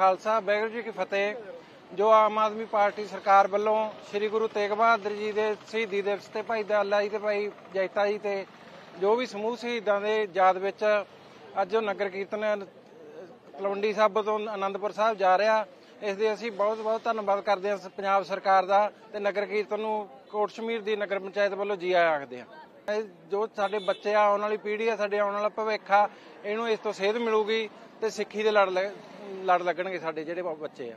ਖਾਲਸਾ ਵਾਹਿਗੁਰੂ ਜੀ ਕੀ ਫਤਿਹ। ਜੋ ਆਮ ਆਦਮੀ ਪਾਰਟੀ ਸਰਕਾਰ ਵੱਲੋਂ ਸ੍ਰੀ ਗੁਰੂ ਤੇਗ ਬਹਾਦਰ ਜੀ ਦੇ ਸ਼ਹੀਦੀ ਦਿਵਸ ਤੇ ਭਾਈ ਦয়াਲਾ ਜੀ ਤੇ ਭਾਈ ਜੈਤਾ ਜੀ ਤੇ ਜੋ ਵੀ ਸਮੂਹ ਸ਼ਹੀਦਾਂ ਦੇ ਯਾਦ ਵਿੱਚ ਅੱਜ ਉਹ ਨਗਰ ਕੀਰਤਨ ਅ, ਤਲਵੰਡੀ ਸਾਬੋ ਤੋਂ ਆਨੰਦਪੁਰ ਸਾਹਿਬ ਜਾ ਰਿਹਾ ਇਸ ਦੇ ਅਸੀਂ ਬਹੁਤ ਬਹੁਤ ਧੰਨਵਾਦ ਕਰਦੇ ਹਾਂ ਪੰਜਾਬ ਸਰਕਾਰ ਦਾ ਤੇ ਨਗਰ ਕੀਰਤਨ ਨੂੰ ਕੋਟ ਸ਼ਮੀਰ ਦੀ ਨਗਰ ਪੰਚਾਇਤ ਵੱਲੋਂ ਜੀ ਆਇਆਂ ਆਖਦੇ ਹਾਂ। ਜੋ ਸਾਡੇ ਬੱਚੇ ਆ ਆਉਣ ਵਾਲੀ ਪੀੜ੍ਹੀ ਆ ਸਾਡੇ ਆਉਣ ਵਾਲਾ ਭਵਿੱਖ ਆ ਇਹਨੂੰ ਇਸ ਤੋਂ ਸੇਧ ਮਿਲੂਗੀ ਤੇ ਸਿੱਖੀ ਦੇ ਲੜ ਲ- ਲੜ ਲੱਗਣਗੇ ਸਾਡੇ ਜਿਹੜੇ ਬੱਚੇ ਆ।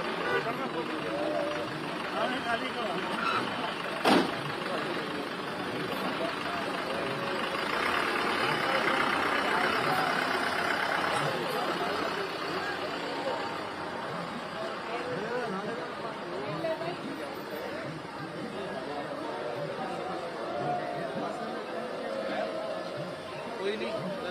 कोई नहीं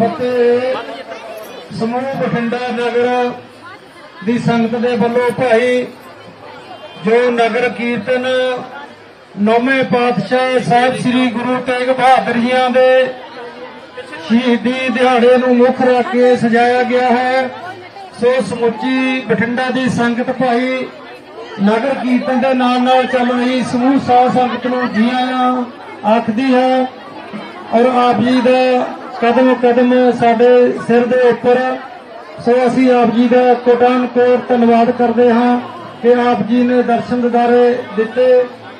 ਵਾਹਿਗੁਰੂ ਸਮੂਹ ਬਠਿੰਡਾ ਨਗਰ ਦੀ ਸੰਗਤ ਦੇ ਵੱਲੋਂ ਭਾਈ ਜੋ ਨਗਰ ਕੀਰਤਨ ਨੌਵੇਂ ਪਾਤਸ਼ਾਹ ਸਾਹਿਬ ਸ੍ਰੀ ਗੁਰੂ ਤੇਗ ਬਹਾਦਰ ਜੀਆਂ ਦੇ ਸ਼ਹੀਦੀ ਦਿਹਾੜੇ ਨੂੰ ਮੁੱਖ ਰੱਖ ਕੇ ਸਜਾਇਆ ਗਿਆ ਹੈ, ਸੋ ਸਮੁੱਚੀ ਬਠਿੰਡਾ ਦੀ ਸੰਗਤ ਭਾਈ ਨਗਰ ਕੀਰਤਨ ਦੇ ਨਾਲ ਨਾਲ ਚੱਲ ਰਹੀ ਸਮੂਹ ਸਾਧ ਸੰਗਤ ਨੂੰ ਜੀ ਆਇਆਂ ਆਖਦੀ ਹੈ ਔਰ ਆਪ ਜੀ ਦਾ ਕਦਮ ਕਦਮ ਸਾਡੇ ਸਿਰ ਦੇ ਉੱਪਰ। ਸੋ ਅਸੀਂ ਆਪ ਜੀ ਦਾ ਕੋਟਾਨ ਕੋਟ ਧੰਨਵਾਦ ਕਰਦੇ ਹਾਂ ਕਿ ਆਪ ਜੀ ਨੇ ਦਰਸ਼ਨ ਦਿਦਾਰੇ ਦਿੱਤੇ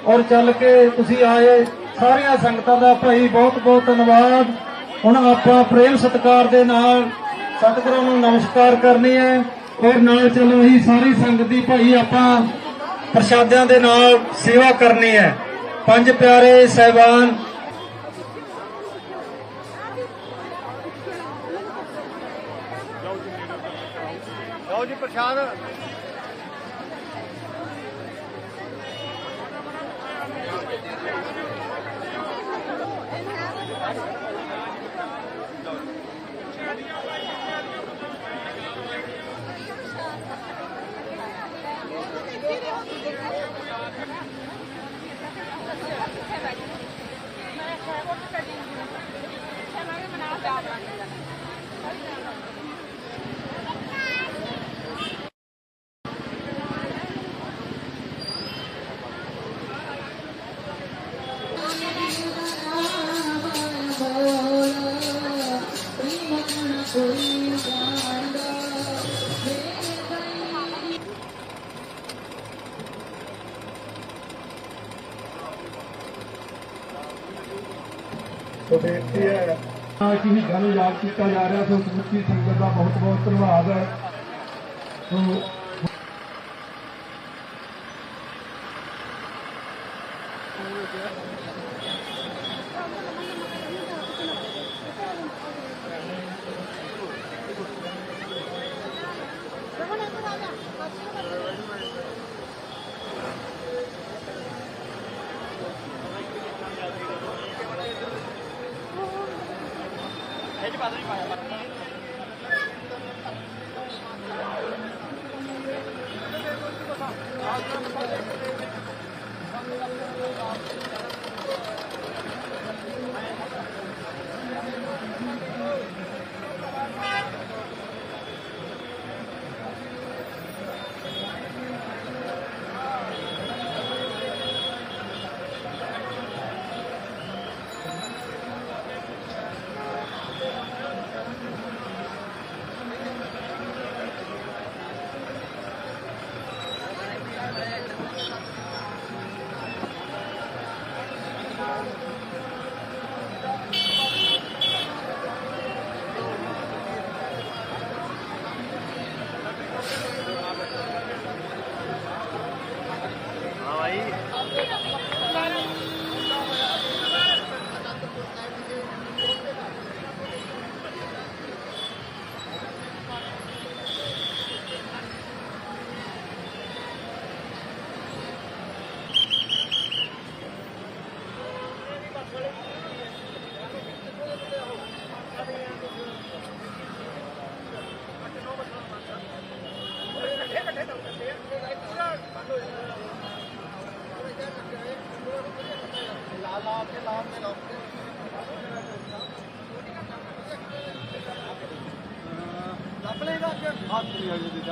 ਔਰ ਚੱਲ ਕੇ ਤੁਸੀਂ ਆਏ। ਸਾਰੀਆਂ ਸੰਗਤਾਂ ਦਾ ਭਾਈ ਬਹੁਤ ਬਹੁਤ ਧੰਨਵਾਦ। ਹੁਣ ਆਪਾਂ ਪ੍ਰੇਮ ਸਤਿਕਾਰ ਦੇ ਨਾਲ ਸਤਿਗੁਰਾਂ ਨੂੰ ਨਮਸਕਾਰ ਕਰਨੀ ਹੈ। ਔਰ ਨਾਲ ਚੱਲ ਹੀ ਸਾਰੀ ਸੰਗਤ ਦੀ ਭਾਈ ਆਪਾਂ ਪ੍ਰਸ਼ਾਦਿਆਂ ਦੇ ਨਾਲ ਸੇਵਾ ਕਰਨੀ ਹੈ। ਪੰਜ ਪਿਆਰੇ ਸਹਿਬਾਨ ਲਓ ਜੀ ਪ੍ਰਸ਼ਾਦ। ਸ਼ਹੀਦਾਂ ਨੂੰ ਯਾਦ ਕੀਤਾ ਜਾ ਰਿਹਾ ਸੋ ਸਮੁੱਚੀ ਸੰਗਤ ਦਾ ਬਹੁਤ ਬਹੁਤ ਧੰਨਵਾਦ ਹੈ ਸੋ padrinho, vai.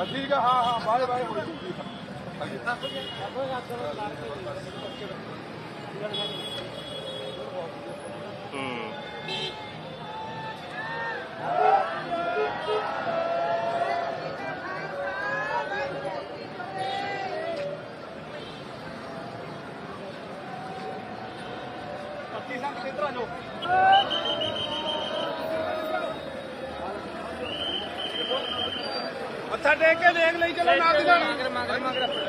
ਠੀਕ ਆ ਹਾਂ ਹਾਂ ਬਾਏ ਬਾਏ ਮੱਥਾ ਟੇਕ ਕੇ ਦੇਖ ਲਈ ਚਲੋ ਨਾਲ ਦੀ ਨਾਲ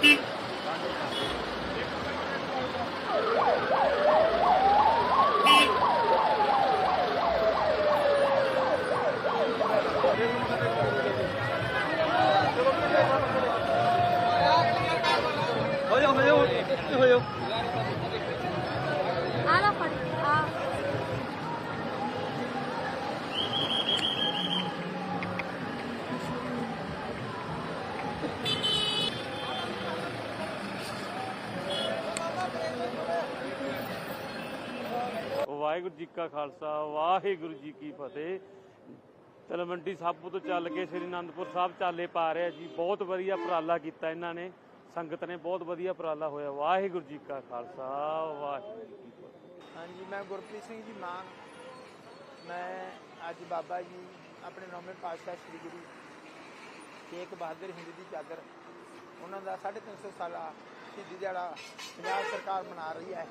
beep. ਕਾ ਖਾਲਸਾ, ਵਾਹਿਗੁਰੂ ਜੀ ਕੀ ਫਤਿਹ। ਤਲਵੰਡੀ ਸਾਬੋ ਤੋਂ ਚੱਲ ਕੇ ਸ੍ਰੀ ਅਨੰਦਪੁਰ ਸਾਹਿਬ ਚਾਲੇ ਪਾ ਰਿਹਾ ਜੀ। ਬਹੁਤ ਵਧੀਆ ਉਪਰਾਲਾ ਕੀਤਾ ਇਹਨਾਂ ਨੇ। ਸੰਗਤ ਨੇ ਬਹੁਤ ਵਧੀਆ ਉਪਰਾਲਾ ਹੋਇਆ। ਵਾਹਿਗੁਰੂ ਜੀ ਕਾ ਖਾਲਸਾ, ਵਾਹਿਗੁਰੂ ਜੀ ਕੀ ਫਤਿਹ। ਹਾਂਜੀ, ਮੈਂ ਗੁਰਪ੍ਰੀਤ ਸਿੰਘ ਜੀ ਮਾਨ। ਮੈਂ ਅੱਜ ਬਾਬਾ ਜੀ ਆਪਣੇ ਨੌਵੇਂ ਪਾਤਸ਼ਾਹ ਸ੍ਰੀ ਗੁਰੂ ਤੇਗ ਬਹਾਦਰ ਹਿੰਦ ਦੀ ਚਾਦਰ। ਉਹਨਾਂ ਦਾ 350 ਸਾਲਾ ਸ਼ਹੀਦੀ ਦਿਹਾੜਾ ਪੰਜਾਬ ਸਰਕਾਰ ਮਨਾ ਰਹੀ ਹੈ।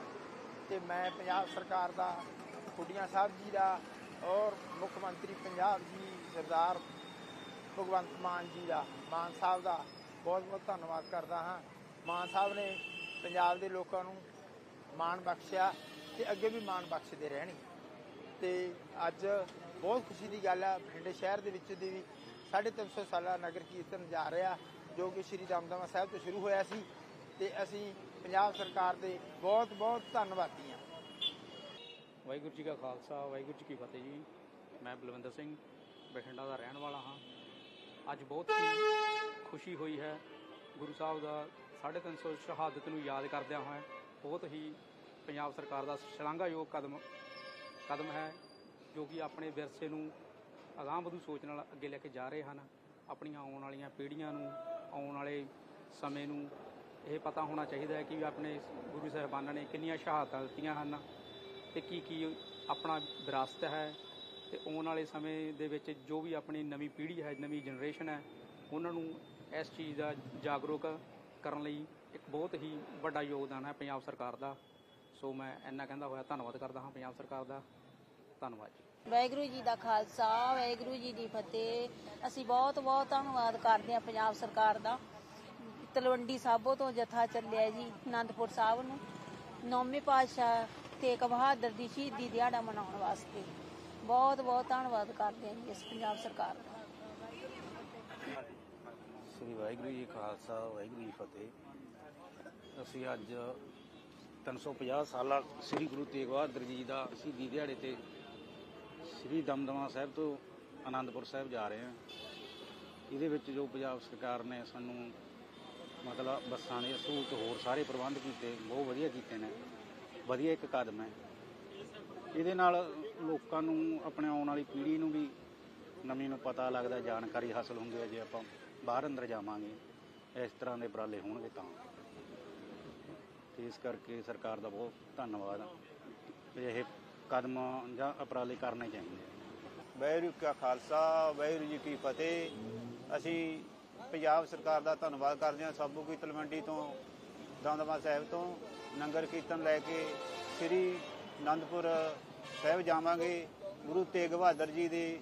ਤੇ ਮੈਂ ਪੰਜਾਬ ਸਰਕਾਰ ਦਾ ਖੁੱਡੀਆਂ ਸਾਹਿਬ ਜੀ ਦਾ ਔਰ ਮੁੱਖ ਮੰਤਰੀ ਪੰਜਾਬ ਜੀ ਸਰਦਾਰ ਭਗਵੰਤ ਮਾਨ ਜੀ ਦਾ, ਮਾਨ ਸਾਹਿਬ ਦਾ ਬਹੁਤ ਬਹੁਤ ਧੰਨਵਾਦ ਕਰਦਾ ਹਾਂ। ਮਾਨ ਸਾਹਿਬ ਨੇ ਪੰਜਾਬ ਦੇ ਲੋਕਾਂ ਨੂੰ ਮਾਣ ਬਖਸ਼ਿਆ ਤੇ ਅੱਗੇ ਵੀ ਮਾਣ ਬਖਸ਼ਦੇ ਰਹਿਣਗੇ ਤੇ ਅੱਜ ਬਹੁਤ ਖੁਸ਼ੀ ਦੀ ਗੱਲ ਹੈ ਬਠਿੰਡੇ ਸ਼ਹਿਰ ਦੇ ਵਿੱਚ ਦੀ ਵੀ 350 ਸਾਲਾ ਨਗਰ ਕੀਰਤਨ ਜਾ ਰਿਹਾ, ਜੋ ਕਿ ਸ਼੍ਰੀ ਦਮਦਮਾ ਸਾਹਿਬ ਤੋਂ ਸ਼ੁਰੂ ਹੋਇਆ ਸੀ। ਤੇ ਅਸੀਂ ਪੰਜਾਬ ਸਰਕਾਰ ਦੇ ਬਹੁਤ ਬਹੁਤ ਧੰਨਵਾਦੀ ਹਾਂ। ਵਾਹਿਗੁਰੂ ਜੀ ਕਾ ਖਾਲਸਾ, ਵਾਹਿਗੁਰੂ ਜੀ ਕੀ ਫਤਿਹ ਜੀ। ਮੈਂ ਬਲਵਿੰਦਰ ਸਿੰਘ, ਬਠਿੰਡਾ ਦਾ ਰਹਿਣ ਵਾਲਾ ਹਾਂ। ਅੱਜ ਬਹੁਤ ਹੀ ਖੁਸ਼ੀ ਹੋਈ ਹੈ। ਗੁਰੂ ਸਾਹਿਬ ਦਾ 350 ਸ਼ਹਾਦਤ ਨੂੰ ਯਾਦ ਕਰਦਿਆਂ ਹੋਏ ਬਹੁਤ ਹੀ ਪੰਜਾਬ ਸਰਕਾਰ ਦਾ ਸ਼ਲਾਘਾਯੋਗ ਕਦਮ ਕਦਮ ਹੈ, ਜੋ ਕਿ ਆਪਣੇ ਵਿਰਸੇ ਨੂੰ ਅਗਾਂਹ ਵਧੂ ਸੋਚ ਨਾਲ ਅੱਗੇ ਲੈ ਕੇ ਜਾ ਰਹੇ ਹਨ। ਆਪਣੀਆਂ ਆਉਣ ਵਾਲੀਆਂ ਪੀੜ੍ਹੀਆਂ ਨੂੰ, ਆਉਣ ਵਾਲੇ ਸਮੇਂ ਨੂੰ ਇਹ ਪਤਾ ਹੋਣਾ ਚਾਹੀਦਾ ਹੈ ਕਿ ਆਪਣੇ ਗੁਰੂ ਸਾਹਿਬਾਨਾਂ ਨੇ ਕਿੰਨੀਆਂ ਸ਼ਹਾਦਤਾਂ ਦਿੱਤੀਆਂ ਹਨ। ਤੇ ਕੀ ਕੀ ਆਪਣਾ ਵਿਰਾਸਤ ਹੈ ਤੇ ਆਉਣ ਵਾਲੇ ਸਮੇਂ ਦੇ ਵਿੱਚ ਜੋ ਵੀ ਆਪਣੀ ਨਵੀਂ ਪੀੜ੍ਹੀ ਹੈ, ਨਵੀਂ ਜਨਰੇਸ਼ਨ ਹੈ, ਉਹਨਾਂ ਨੂੰ ਇਸ ਚੀਜ਼ ਦਾ ਜਾਗਰੂਕ ਕਰਨ ਲਈ ਇੱਕ ਬਹੁਤ ਹੀ ਵੱਡਾ ਯੋਗਦਾਨ ਹੈ ਪੰਜਾਬ ਸਰਕਾਰ ਦਾ। ਸੋ ਮੈਂ ਇੰਨਾ ਕਹਿੰਦਾ ਹੋਇਆ, ਧੰਨਵਾਦ ਕਰਦਾ ਹਾਂ ਪੰਜਾਬ ਸਰਕਾਰ ਦਾ। ਧੰਨਵਾਦ ਜੀ। ਵਾਹਿਗੁਰੂ ਜੀ ਦਾ ਖਾਲਸਾ, ਵਾਹਿਗੁਰੂ ਜੀ ਦੀ ਫਤਿਹ। ਅਸੀਂ ਬਹੁਤ ਬਹੁਤ ਧੰਨਵਾਦ ਕਰਦੇ ਹਾਂ ਪੰਜਾਬ ਸਰਕਾਰ ਦਾ। ਤਲਵੰਡੀ ਸਾਬੋ ਤੋਂ ਜਥਾ ਚੱਲਿਆ ਜੀ ਆਨੰਦਪੁਰ ਸਾਹਿਬ ਨੂੰ। ਨੌਵੇਂ ਪਾਤਸ਼ਾਹ ਤੇਗ ਬਹਾਦਰ ਦੀ ਸ਼ਹੀਦੀ ਦਿਹਾੜਾ ਮਨਾਉਣ ਵਾਸਤੇ। ਬਹੁਤ ਬਹੁਤ ਧੰਨਵਾਦ ਕਰਦੇ ਹਾਂ ਜੀ ਇਸ ਪੰਜਾਬ ਸਰਕਾਰ ਦਾ। ਸ੍ਰੀ ਵਾਹਿਗੁਰੂ ਜੀ ਖਾਲਸਾ, ਵਾਹਿਗੁਰੂ ਜੀ ਫਤਿਹ। ਅਸੀਂ ਅੱਜ 350 ਸਾਲਾ ਸ੍ਰੀ ਗੁਰੂ ਤੇਗ ਬਹਾਦਰ ਜੀ ਦਾ ਸ਼ਹੀਦੀ ਦਿਹਾੜੇ ਤੇ ਸ੍ਰੀ ਦਮਦਮਾ ਸਾਹਿਬ ਤੋਂ ਆਨੰਦਪੁਰ ਸਾਹਿਬ ਜਾ ਰਹੇ ਹਾਂ। ਇਹਦੇ ਵਿੱਚ ਜੋ ਪੰਜਾਬ ਸਰਕਾਰ ਨੇ ਸਾਨੂੰ ਮਤਲਬ ਬੱਸਾਂ ਦੇ ਸਹੂਲਤ ਹੋਰ ਸਾਰੇ ਪ੍ਰਬੰਧ ਕੀਤੇ, ਬਹੁਤ ਵਧੀਆ ਕੀਤੇ ਨੇ। ਵਧੀਆ ਇੱਕ ਕਦਮ ਹੈ। ਇਹਦੇ ਨਾਲ ਲੋਕਾਂ ਨੂੰ, ਆਪਣੇ ਆਉਣ ਵਾਲੀ ਪੀੜ੍ਹੀ ਨੂੰ ਵੀ ਨਵੀਂ ਨੂੰ ਪਤਾ ਲੱਗਦਾ, ਜਾਣਕਾਰੀ ਹਾਸਲ ਹੁੰਦੀ ਹੈ ਜੇ ਆਪਾਂ ਬਾਹਰ ਅੰਦਰ ਜਾਵਾਂਗੇ, ਇਸ ਤਰ੍ਹਾਂ ਦੇ ਉਪਰਾਲੇ ਹੋਣਗੇ ਤਾਂ। ਤੇ ਇਸ ਕਰਕੇ ਸਰਕਾਰ ਦਾ ਬਹੁਤ ਧੰਨਵਾਦ ਵੀ ਇਹ ਕਦਮ ਜਾਂ ਉਪਰਾਲੇ ਕਰਨੇ ਚਾਹੀਦੇ ਵਾਹਿਗੁਰੂ ਕਾ ਖਾਲਸਾ, ਵਾਹਿਗੁਰੂ ਜੀ ਕੀ ਫਤਿਹ। ਅਸੀਂ ਪੰਜਾਬ ਸਰਕਾਰ ਦਾ ਧੰਨਵਾਦ ਕਰਦੇ ਹਾਂ। ਸਾਬੂ ਕੀ ਤਲਵੰਡੀ ਤੋਂ ਦਮਦਮਾ ਸਾਹਿਬ ਤੋਂ ਨੰਗਰ ਕੀਰਤਨ ਲੈ ਕੇ ਸ੍ਰੀ ਆਨੰਦਪੁਰ ਸਾਹਿਬ ਜਾਵਾਂਗੇ। ਗੁਰੂ ਤੇਗ ਬਹਾਦਰ ਜੀ ਦੇ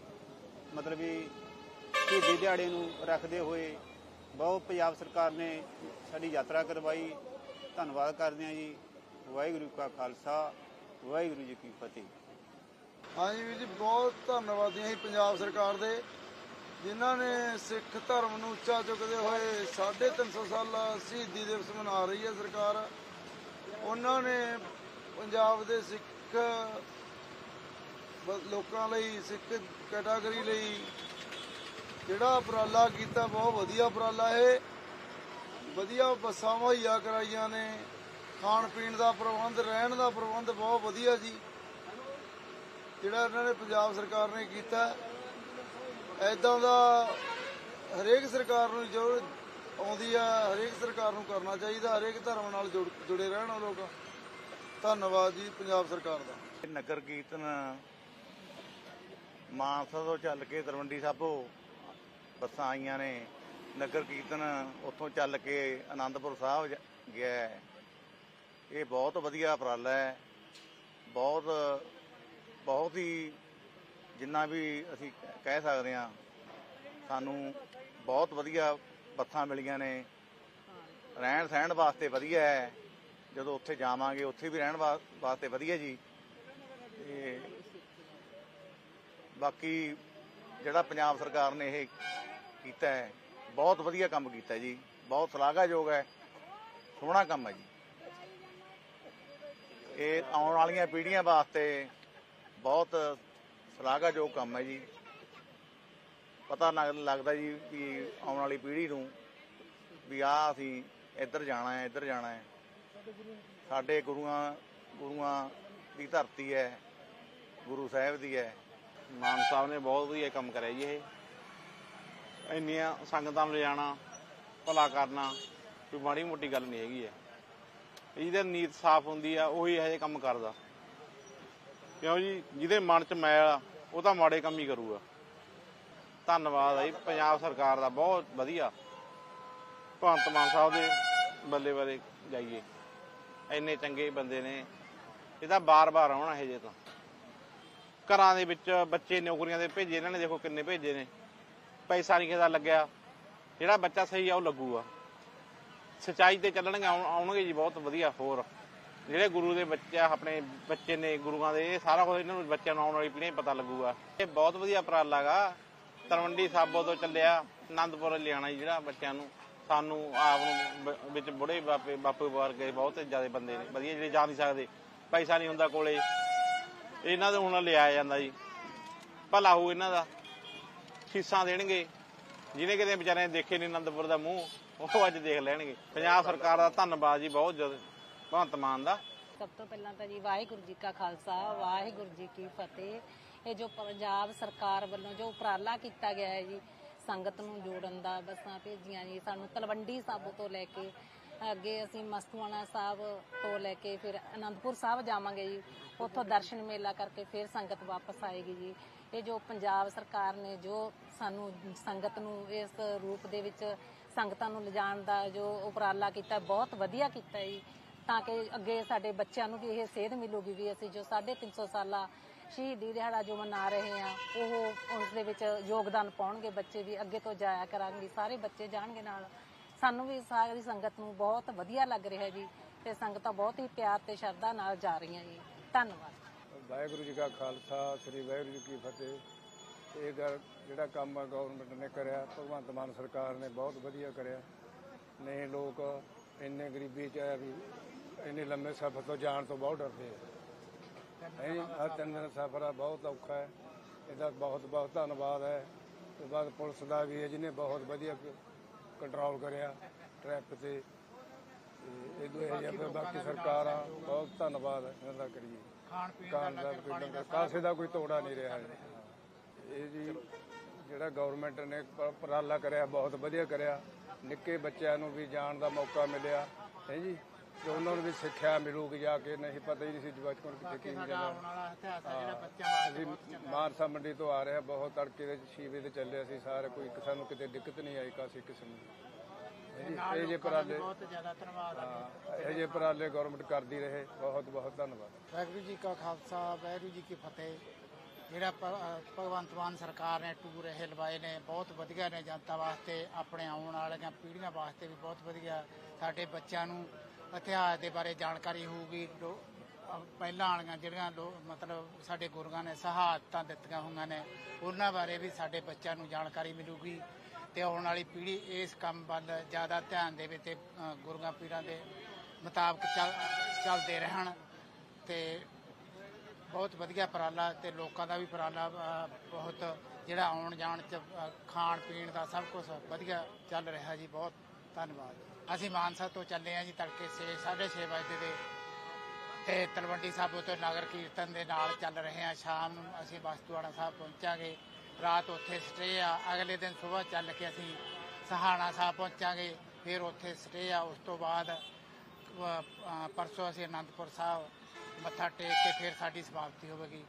ਮਤਲਬ ਵੀ ਸ਼ਹੀਦੀ ਦਿਹਾੜੇ ਨੂੰ ਰੱਖਦੇ ਹੋਏ ਬਹੁਤ ਪੰਜਾਬ ਸਰਕਾਰ ਨੇ ਸਾਡੀ ਯਾਤਰਾ ਕਰਵਾਈ। ਧੰਨਵਾਦ ਕਰਦੇ ਹਾਂ ਜੀ। ਵਾਹਿਗੁਰੂ ਕਾ ਖਾਲਸਾ, ਵਾਹਿਗੁਰੂ ਜੀ ਕੀ ਫਤਿਹ। ਹਾਂਜੀ ਵੀਰ ਜੀ, ਬਹੁਤ ਧੰਨਵਾਦੀ ਹਾਂ ਪੰਜਾਬ ਸਰਕਾਰ ਦੇ। ਜਿਨ੍ਹਾਂ ਨੇ ਸਿੱਖ ਧਰਮ ਨੂੰ ਉੱਚਾ ਚੁੱਕਦੇ ਹੋਏ 350 ਸਾਲਾ ਸ਼ਹੀਦੀ ਦਿਵਸ ਮਨਾ ਰਹੀ ਹੈ ਸਰਕਾਰ, ਉਹਨਾਂ ਨੇ ਪੰਜਾਬ ਦੇ ਸਿੱਖ ਲੋਕਾਂ ਲਈ, ਸਿੱਖ ਕੈਟਾਗਰੀ ਲਈ ਜਿਹੜਾ ਉਪਰਾਲਾ ਕੀਤਾ? ਬਹੁਤ ਵਧੀਆ ਉਪਰਾਲਾ ਇਹ। ਵਧੀਆ ਬੱਸਾਂ ਮੁਹੱਈਆ ਕਰਾਈਆਂ ਨੇ। ਖਾਣ ਪੀਣ ਦਾ ਪ੍ਰਬੰਧ, ਰਹਿਣ ਦਾ ਪ੍ਰਬੰਧ ਬਹੁਤ ਵਧੀਆ ਜੀ। ਜਿਹੜਾ ਇਹਨਾਂ ਨੇ ਪੰਜਾਬ ਸਰਕਾਰ ਨੇ ਕੀਤਾ। ਐਦਾਂ ਦਾ ਹਰੇਕ ਸਰਕਾਰ ਨੂੰ ਜੋ ਆਉਂਦੀ ਆ, ਹਰੇਕ ਸਰਕਾਰ ਨੂੰ ਕਰਨਾ ਚਾਹੀਦਾ, ਹਰੇਕ ਧਰਮ ਨਾਲ ਜੁੜ- ਜੁੜੇ ਰਹਿਣ ਉਹ ਲੋਕ। ਧੰਨਵਾਦ ਜੀ ਪੰਜਾਬ ਸਰਕਾਰ ਦਾ। ਇਹ ਨਗਰ ਕੀਰਤਨ ਮਾਨਸਾ ਤੋਂ ਚੱਲ ਕੇ ਤਲਵੰਡੀ ਸਾਬੋ ਬੱਸਾਂ ਆਈਆਂ ਨੇ। ਨਗਰ ਕੀਰਤਨ ਉੱਥੋਂ ਚੱਲ ਕੇ ਆਨੰਦਪੁਰ ਸਾਹਿਬ ਗਿਆ ਇਹ ਬਹੁਤ ਵਧੀਆ ਉਪਰਾਲਾ ਹੈ। ਬਹੁਤ ਬਹੁਤ ਹੀ ਜਿੰਨਾ ਵੀ ਅਸੀਂ ਕਹਿ ਸਕਦੇ ਹਾਂ, ਸਾਨੂੰ ਬਹੁਤ ਵਧੀਆ ਬੱਸਾਂ ਮਿਲੀਆਂ ਨੇ। ਰਹਿਣ ਸਹਿਣ ਵਾਸਤੇ ਵਧੀਆ ਹੈ। ਜਦੋਂ ਉੱਥੇ ਜਾਵਾਂਗੇ, ਉੱਥੇ ਵੀ ਰਹਿਣ ਵਾ- ਵਾਸਤੇ ਵਧੀਆ ਜੀ। ਤੇ ਬਾਕੀ ਜਿਹੜਾ ਪੰਜਾਬ ਸਰਕਾਰ ਨੇ ਇਹ ਕੀਤਾ ਹੈ, ਬਹੁਤ ਵਧੀਆ ਕੰਮ ਕੀਤਾ ਜੀ। ਬਹੁਤ ਸ਼ਲਾਘਾਯੋਗ ਹੈ। ਸੋਹਣਾ ਕੰਮ ਹੈ ਜੀ। ਇਹ ਆਉਣ ਵਾਲੀਆਂ ਪੀੜ੍ਹੀਆਂ ਵਾਸਤੇ ਬਹੁਤ ਸ਼ਲਾਘਾਯੋਗ ਕੰਮ ਹੈ ਜੀ। ਪਤਾ ਲੱਗ- ਲੱਗਦਾ ਜੀ ਵੀ ਆਉਣ ਵਾਲੀ ਪੀੜ੍ਹੀ ਨੂੰ ਵੀ ਆ ਅਸੀਂ ਇੱਧਰ ਜਾਣਾ ਹੈ, ਇੱਧਰ ਜਾਣਾ ਹੈ। ਸਾਡੇ ਗੁਰੂਆਂ ਗੁਰੂਆਂ ਦੀ ਧਰਤੀ ਹੈ, ਗੁਰੂ ਸਾਹਿਬ ਦੀ ਹੈ। ਮਾਨ ਸਾਹਿਬ ਨੇ ਬਹੁਤ ਵਧੀਆ ਕੰਮ ਕਰਿਆ ਜੀ ਇਹ। ਇੰਨੀਆਂ ਸੰਗਤਾਂ ਨੂੰ ਲਿਜਾਣਾ, ਭਲਾ ਕਰਨਾ ਕੋਈ ਮਾੜੀ ਮੋਟੀ ਗੱਲ ਨਹੀਂ ਹੈਗੀ ਹੈ। ਜਿਹਦੇ ਨੀਤ ਸਾਫ਼ ਹੁੰਦੀ ਆ, ਉਹੀ ਇਹੋ ਜਿਹੇ ਕੰਮ ਕਰਦਾ। ਕਿਉਂ ਜੀ? ਜਿਹਦੇ ਮਨ 'ਚ ਮੈਲ ਆ, ਉਹ ਤਾਂ ਮਾੜੇ ਕੰਮ ਹੀ ਕਰੂਗਾ। ਧੰਨਵਾਦ ਹੈ ਜੀ, ਪੰਜਾਬ ਸਰਕਾਰ ਦਾ ਬਹੁਤ ਵਧੀਆ। ਭਗਵੰਤ ਮਾਨ ਸਾਹਿਬ ਦੇ ਬੱਲੇ ਬੱਲੇ ਜਾਈਏ। ਇੰਨੇ ਚੰਗੇ ਬੰਦੇ ਨੇ। ਇਹ ਤਾਂ ਬਾਰ-ਬਾਰ ਆਉਣਾ ਇਹ ਜੇ ਤਾਂ। ਘਰਾਂ ਦੇ ਵਿੱਚ ਬੱਚੇ ਨੌਕਰੀਆਂ ਦੇ ਭੇਜੇ, ਇਹਨਾਂ ਨੇ ਦੇਖੋ ਕਿੰਨੇ ਭੇਜੇ ਨੇ। ਪੈਸਾ ਨਹੀਂ ਕਿਸੇ ਲੱਗਿਆ। ਜਿਹੜਾ ਬੱਚਾ ਸਹੀ ਆ, ਉਹ ਲੱਗੂਗਾ। ਸਚਾਈ ਤੇ ਚੱਲਣਗੇ ਆਉਣਗੇ ਜੀ, ਬਹੁਤ ਵਧੀਆ, ਹੋਰ। ਜਿਹੜੇ ਗੁਰੂ ਦੇ ਬੱਚੇ ਆਪਣੇ ਬੱਚੇ ਨੇ ਗੁਰੂਆਂ ਦੇ, ਇਹ ਸਾਰਾ ਕੁਝ ਇਹਨਾਂ ਨੂੰ ਬੱਚਿਆਂ ਨੂੰ ਆਉਣ ਵਾਲੀ ਪੀੜ੍ਹੀ ਨੂੰ ਪਤਾ ਲੱਗੂਗਾ। ਇਹ ਬਹੁਤ ਵਧੀਆ ਉਪਰਾਲਾ ਗਾ। ਤਲਵੰਡੀ ਸਾਬੋ ਤੋਂ ਚੱਲਿਆ ਆਨੰਦਪੁਰ ਲਿਆਣਾ ਜੀ ਜਿਹੜਾ ਬੱਚਿਆਂ ਨੂੰ। ਸਾਨੂੰ ਆਪ ਨੂੰ ਵਿੱਚ ਬੁੜੇ ਬਾਪੇ, ਬਾਪੂ ਵਰਗੇ ਬਹੁਤ ਜ਼ਿਆਦਾ ਬੰਦੇ ਨੇ। ਵਧੀਆ ਜਿਹੜੇ ਜਾ ਨਹੀਂ ਸਕਦੇ, ਪੈਸਾ ਨਹੀਂ ਹੁੰਦਾ ਕੋਲੇ। ਇਹਨਾਂ ਦਾ ਹੁਣ ਲਿਆਇਆ ਜਾਂਦਾ ਜੀ। ਭਲਾ ਹੋਊ ਇਹਨਾਂ ਦਾ। ਫੀਸਾਂ ਦੇਣਗੇ। ਜਿਹਨੇ ਕਿਤੇ ਵਿਚਾਰਿਆਂ ਦੇਖੇ ਨਹੀਂ ਆਨੰਦਪੁਰ ਦਾ ਮੂੰਹ, ਉਹ ਅੱਜ ਦੇਖ ਲੈਣਗੇ। ਪੰਜਾਬ ਸਰਕਾਰ ਦਾ ਧੰਨਵਾਦ ਜੀ ਬਹੁਤ ਜ਼ਿਆਦਾ। ਭਗਵੰਤ ਮਾਨ ਦਾ? ਸਭ ਤੋਂ ਪਹਿਲਾਂ ਤਾਂ ਜੀ ਵਾਹਿਗੁਰੂ ਜੀ ਕਾ ਖਾਲਸਾ, ਵਾਹਿਗੁਰੂ ਜੀ ਕੀ ਫਤਿਹ। ਇਹ ਜੋ ਪੰਜਾਬ ਸਰਕਾਰ ਵੱਲੋਂ ਜੋ ਉਪਰਾਲਾ ਕੀਤਾ ਗਿਆ ਹੈ ਜੀ, ਸੰਗਤ ਨੂੰ ਜੋੜਨ ਦਾ, ਬੱਸਾਂ ਭੇਜੀਆਂ ਜੀ, ਸਾਨੂੰ ਤਲਵੰਡੀ ਸਾਬੋ ਤੋਂ ਲੈ ਕੇ, ਅੱਗੇ ਅਸੀਂ ਮਸਤੂਆਣਾ ਸਾਹਿਬ ਤੋਂ ਲੈ ਕੇ, ਫਿਰ ਅਨੰਦਪੁਰ ਸਾਹਿਬ ਜਾਵਾਂਗੇ ਜੀ। ਉੱਥੋਂ ਦਰਸ਼ਨ ਮੇਲਾ ਕਰਕੇ ਫਿਰ ਸੰਗਤ ਵਾਪਸ ਆਏਗੀ ਜੀ। ਇਹ ਜੋ ਪੰਜਾਬ ਸਰਕਾਰ ਨੇ ਜੋ ਸਾਨੂੰ ਸੰਗਤ ਨੂੰ ਇਸ ਰੂਪ ਦੇ ਵਿੱਚ ਸੰਗਤਾਂ ਨੂੰ ਲਿਜਾਣ ਦਾ ਜੋ ਉਪਰਾਲਾ ਕੀਤਾ, ਬਹੁਤ ਵਧੀਆ ਕੀਤਾ ਜੀ। ਤਾਂ ਕਿ ਅੱਗੇ ਸਾਡੇ ਬੱਚਿਆਂ ਨੂੰ ਵੀ ਇਹ ਸੇਧ ਮਿਲੂਗੀ ਵੀ ਅਸੀਂ ਜੋ 350 ਸਾਲਾ ਸ਼ਹੀਦੀ ਦਿਹਾੜਾ ਜੋ ਮਨਾ ਰਹੇ ਆ ਉਹ ਉਸ ਦੇ ਵਿੱਚ ਯੋਗਦਾਨ ਪਾਉਣਗੇ ਬੱਚੇ ਵੀ, ਅੱਗੇ ਤੋਂ ਜਾਇਆ ਕਰਾਂਗੇ ਸਾਰੇ ਬੱਚੇ ਜਾਣਗੇ ਨਾਲ। ਸਾਨੂੰ ਵੀ ਸਾਰੀ ਸੰਗਤ ਨੂੰ ਬਹੁਤ ਵਧੀਆ ਲੱਗ ਰਿਹਾ ਜੀ ਤੇ ਸੰਗਤਾਂ ਬਹੁਤ ਹੀ ਪਿਆਰ ਤੇ ਸ਼ਰਧਾ ਨਾਲ ਜਾ ਰਹੀਆਂ ਜੀ। ਧੰਨਵਾਦ। ਵਾਹਿਗੁਰੂ ਜੀ ਕਾ ਖਾਲਸਾ, ਸ੍ਰੀ ਵਾਹਿਗੁਰੂ ਜੀ ਕੀ ਫਤਿਹ। ਇਹ ਜਿਹੜਾ ਕੰਮ ਆ ਗਵਰਨਮੈਂਟ ਨੇ ਕਰਿਆ, ਭਗਵੰਤ ਮਾਨ ਸਰਕਾਰ ਨੇ ਬਹੁਤ ਵਧੀਆ ਕਰਿਆ। ਨਹੀਂ ਲੋਕ ਇੰਨੇ ਗਰੀਬੀ ਚ ਆ ਵੀ ਇੰਨੇ ਲੰਮੇ ਸਫ਼ਰ ਤੋਂ ਜਾਣ ਤੋਂ ਬਹੁਤ ਡਰਦੇ ਆ। ਨਹੀਂ ਆ ਤਿੰਨ ਦਿਨ ਸਫ਼ਰ ਆ ਬਹੁਤ ਔਖਾ ਹੈ। ਇਹਦਾ ਬਹੁਤ ਬਹੁਤ ਧੰਨਵਾਦ ਹੈ। ਤੇ ਬਾਅਦ ਪੁਲਿਸ ਦਾ ਵੀ ਹੈ ਜਿਹਨੇ ਬਹੁਤ ਵਧੀਆ ਕੰਟਰੋਲ ਕਰਿਆ ਟ੍ਰੈਫਿਕ ਤੇ। ਤੇ ਇਹ ਇਹ ਜਿਹੇ ਬਾਕੀ ਸਰਕਾਰਾਂ ਬਹੁਤ ਧੰਨਵਾਦ ਇਹਨਾਂ ਦਾ ਕਰੀਏ। ਖਾਣ ਪੀਣ ਦਾ ਕੋਈ ਲੰਗਰ ਕਾਸੇ ਦਾ ਕੋਈ ਤੋੜਾ ਨਹੀਂ ਰਿਹਾ ਜੀ ਇਹ ਜੀ ਜਿਹੜਾ ਗਵਰਨਮੈਂਟ ਨੇ ਉਪਰਾਲਾ ਕਰਿਆ ਬਹੁਤ ਵਧੀਆ ਕਰਿਆ। ਨਿੱਕੇ ਬੱਚਿਆਂ ਨੂੰ ਵੀ ਜਾਣ ਦਾ ਮੌਕਾ ਮਿਲਿਆ। ਹੈ ਜੀ? ਤੇ ਉਹਨਾਂ ਨੂੰ ਵੀ ਸਿੱਖਿਆ ਮਿਲੂਗੀ ਜਾ ਕੇ ਨਹੀਂ ਪਤਾ ਹੀ ਨਹੀਂ ਸੀ ਬਚਪਨ ਕਿੱਥੇ ਕੀ ਜਾਂਦਾ ਅਸੀਂ ਮਾਨਸਾ ਮੰਡੀ ਤੋਂ ਆ ਰਿਹਾ ਬਹੁਤ ਤੜਕੇ ਦੇ 6 ਵਜੇ ਤੇ ਚੱਲੇ ਅਸੀਂ ਸਾਰੇ ਕੋਈ ਸਾਨੂੰ ਕਿਤੇ ਦਿੱਕਤ ਨਹੀਂ ਆਈ ਕਾਸੀ ਹੈ ਜੀ, ਇਹ ਜੇ ਉਪਰਾਲੇ ਬਹੁਤ ਜ਼ਿਆਦਾ ਧੰਨਵਾਦ ਹਾਂ, ਇਹ ਜੇ ਉਪਰਾਲੇ ਗਵਰਨਮੈਂਟ ਕਰਦੀ ਰਹੇ ਬਹੁਤ ਬਹੁਤ ਧੰਨਵਾਦ। ਵਾਹਿਗੁਰੂ ਜੀ ਕਾ ਖਾਲਸਾ ਵਾਹਿਗੁਰੂ ਜੀ ਕੀ ਫਤਿਹ। ਜਿਹੜਾ ਭਗਵੰਤ ਮਾਨ ਸਰਕਾਰ ਨੇ ਟੂਰ ਇਹ ਲਵਾਏ ਨੇ ਬਹੁਤ ਵਧੀਆ ਨੇ ਜਨਤਾ ਵਾਸਤੇ ਆਪਣੇ ਆਉਣ ਵਾਲੀਆਂ ਪੀੜ੍ਹੀਆਂ ਵਾਸਤੇ ਵੀ ਬਹੁਤ ਵਧੀਆ। ਸਾਡੇ ਬੱਚਿਆਂ ਨੂੰ ਇਤਿਹਾਸ ਦੇ ਬਾਰੇ ਜਾਣਕਾਰੀ ਹੋਊਗੀ। ਲੋ- ਪਹਿਲਾਂ ਵਾਲੀਆਂ ਜਿਹੜੀਆਂ ਲੋ- ਮਤਲਬ ਸਾਡੇ ਗੁਰੂਆਂ ਨੇ ਸ਼ਹਾਦਤਾਂ ਦਿੱਤੀਆਂ ਹੋਈਆਂ ਨੇ, ਉਹਨਾਂ ਬਾਰੇ ਵੀ ਸਾਡੇ ਬੱਚਿਆਂ ਨੂੰ ਜਾਣਕਾਰੀ ਮਿਲੂਗੀ। ਤੇ ਆਉਣ ਵਾਲੀ ਪੀੜ੍ਹੀ ਇਸ ਕੰਮ ਵੱਲ ਜ਼ਿਆਦਾ ਧਿਆਨ ਦੇਵੇ ਤੇ ਗੁਰੂਆਂ ਪੀਰਾਂ ਦੇ ਮੁਤਾਬਕ ਚੱਲ, ਚੱਲਦੇ ਰਹਿਣ। ਤੇ ਬਹੁਤ ਵਧੀਆ ਉਪਰਾਲਾ ਤੇ ਲੋਕਾਂ ਦਾ ਵੀ ਉਪਰਾਲਾ ਬਹੁਤ ਜਿਹੜਾ ਆਉਣ ਜਾਣ ਚ ਖਾਣ ਪੀਣ ਦਾ ਸਭ ਕੁਝ ਵਧੀਆ ਚੱਲ ਰਿਹਾ ਜੀ। ਬਹੁਤ ਧੰਨਵਾਦ। ਅਸੀਂ ਮਾਨਸਾ ਤੋਂ ਚੱਲੇ ਆ ਜੀ ਤੜਕੇ 6 6:30 ਵਜੇ ਦੇ। ਤੇ ਤਲਵੰਡੀ ਸਾਬੋ ਤੋਂ ਨਗਰ ਕੀਰਤਨ ਦੇ ਨਾਲ ਚੱਲ ਰਹੇ ਆ ਸ਼ਾਮ ਨੂੰ ਅਸੀਂ ਬਸਤੂਆਣਾ ਸਾਹਿਬ ਪਹੁੰਚਾਂਗੇ। ਰਾਤ ਉੱਥੇ ਸਟੇ ਆ। ਅਗਲੇ ਦਿਨ ਸਵੇਰ ਚੱਲ ਕੇ ਅਸੀਂ ਸਹਾਣਾ ਸਾਹਿਬ ਪਹੁੰਚਾਂਗੇ। ਫਿਰ ਉੱਥੇ ਸਟੇ ਆ। ਉਸ ਤੋਂ ਬਾਅਦ ਪਰਸੋਂ ਅਸੀਂ ਅਨੰਦਪੁਰ ਸਾਹਿਬ ਮੱਥਾ ਟੇਕ ਕੇ ਫਿਰ ਸਾਡੀ ਸਮਾਪਤੀ ਹੋਵੇਗੀ।